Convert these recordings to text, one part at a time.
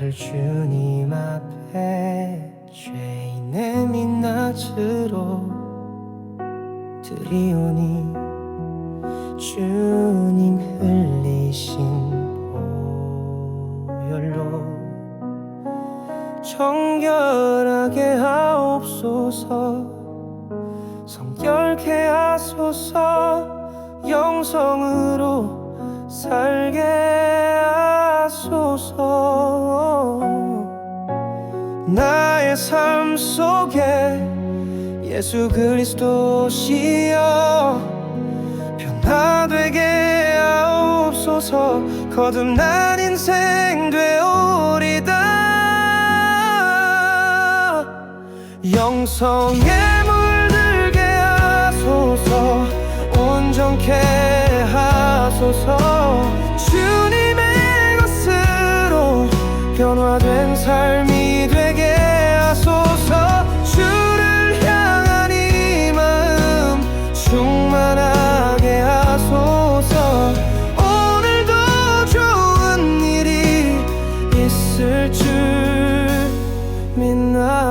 나를 주님 앞에 죄인의 민낯으로 드리오니 주 정결하게 하옵소서. 성결케 하소서. 영성으로 살게 하소서. 나의 삶 속에 예수 그리스도시여 변화되게 하옵소서. 거듭난 인생 되오 영성에 물들게 하소서. 온전케 하소서. 주님의 것으로 변화된 삶이 되게 하소서. 주를 향한 이 마음 충만하게 하소서. 오늘도 좋은 일이 있을 줄 믿나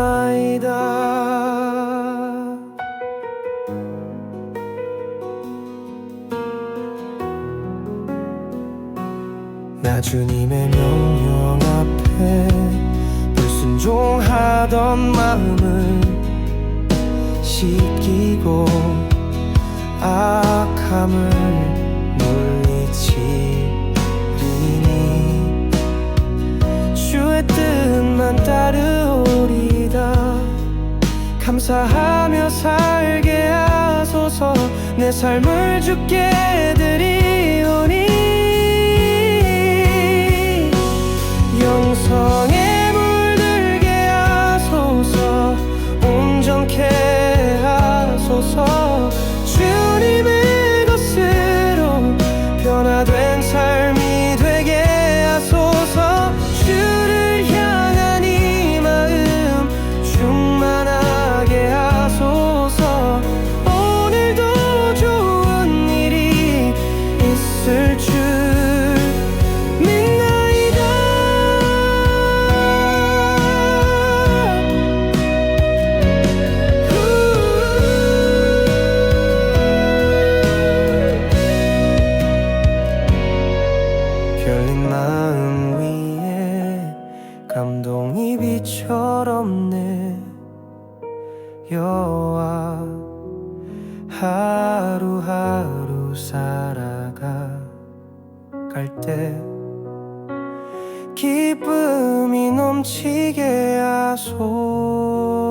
나 주님의 명령 앞에 불순종하던 마음을 씻기고 악함을 물리치리니. 주의 뜻만 따르오리다 감사하며 살게 하소서. 내 삶을 주께 결린 마음 위에 감동이 비처럼 내 여와 하루하루 살아가 갈때 기쁨이 넘치게 하소서